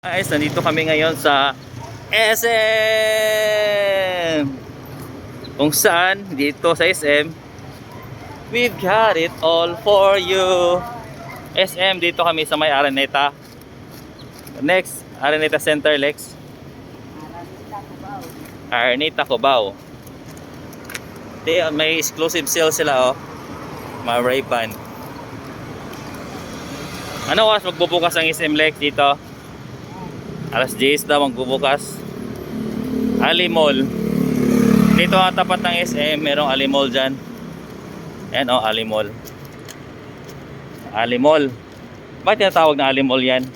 Guys, nandito kami ngayon sa SM! Kung saan, dito sa SM, we've got it all for you. SM, dito kami sa may Araneta. Next, Araneta Center, Lex. Araneta Cubao. Di, may exclusive sale sila, oh. Mga Ray-Ban. Ano oras magbubukas ang SM Lex dito? Alas 10 daw magbubukas. Ali Mall. Dito ang tapat ng SM, merong Ali Mall dyan. Yan o, oh, Ali Mall. Ali Mall. Bakit tinatawag na Ali Mall yan?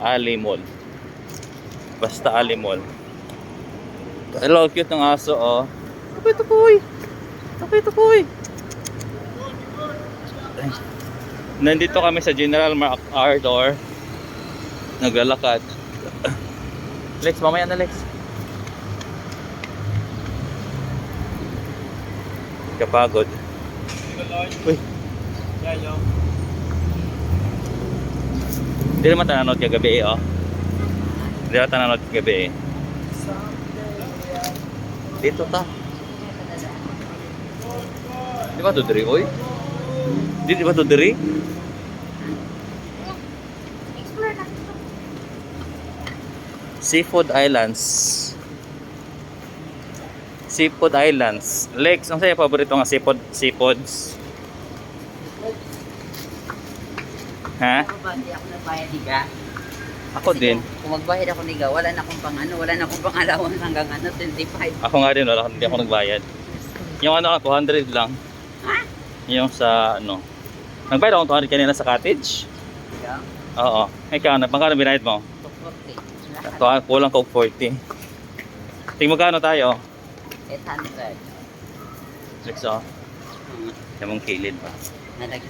Ali Mall. Basta Ali Mall. Hello, cute ng aso, oh. Tukoy, tukoy. Tukoy, tukoy. Ay. Nandito kami sa General MacArthur. Naglalakad. Lex, mamaya na Lex. Kapagod. Uy. Hindi naman tananod kagabi eh, oh. Hindi naman tananod kagabi eh. Dito ta. Di ba to diri, oy? Di, ba to diri? Seafood Islands. Seafood Islands. Lex, ang sa'yo paborito nga seafood, seafoods? Ha? Ako ba, hindi ako nagbayad. Ako Kasi din. Kung, kung magbayad ako niga, wala na akong pang ano, wala na akong pang allowance hanggang ano, 25. Ako nga din, wala, hindi ako nagbayad. Yung ano, 200 lang. Ha? Yung sa ano. Nagbayad ako ng 200 kanina sa cottage. Niga? Oo. Ikaw, na, magkano binayad mo? 240. Ito, ah, kulang ko 40. Tingin magkano tayo? 800. Lex, oh. Hmm. Yung mong kilid pa. Nadag.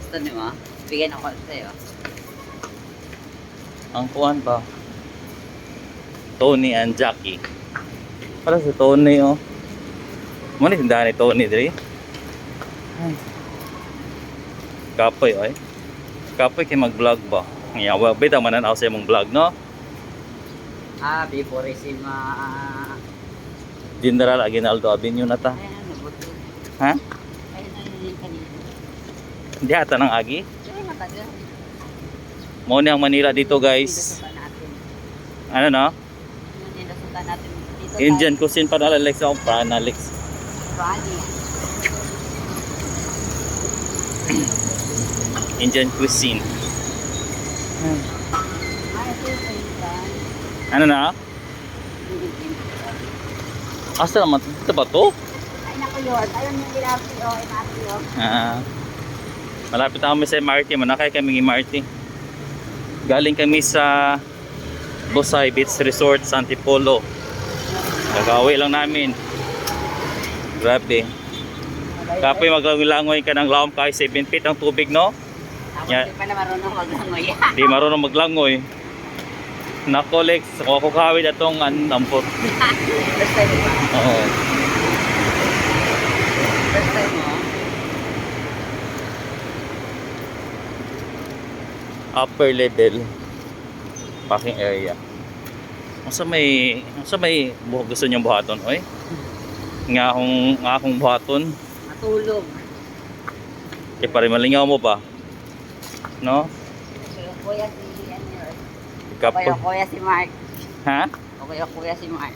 Gusto niyo mo? Bigyan ako sa'yo. Ang kuhan pa. Tony and Jackie. Para si Tony, oh. Muna tindahan ni Tony, diri. Ay. Kapoy, oy. Kapoy kay mag-vlog ba? Nga, well, bitaw manan ako sa imong vlog, no? Ah, Biporisima. General Aguinaldo Avenue na ta. Ayan, nabuto. Ha? Na kanina. Hindi ata ng agi. Ay, matagal. Ang Manila dito, guys. Ano no? Natin. Dito Indian cuisine pa na Alex ako, prana Alex. Rani. Indian cuisine. Ano na? Asa naman? Ito ba to? Ay, naku yun. Ayun yung ginapi o, inapi o. Ah, malapit na kami sa MRT. Manakay kami ng MRT. Galing kami sa Bosay Beach Resort sa Antipolo. Kagawi lang namin. Grabe. Kapoy maglangoy ka ng laom kahit 7 feet ang tubig, no? Ako Yeah. hindi pala marunong maglangoy. Di marunong maglangoy. Nako, Lex. Ako ko kawid atong anampot. First time mo. Oo. First time mo. upper level parking area. Kung sa may kung sa may buho gusto niyo buhaton, oy. Nga akong nga akong buhaton, Matulog. kay pare malingaw mo pa. No? Kuya si ano yun. Okay, kuya si Mark. Ha? Okay, kuya si Mark.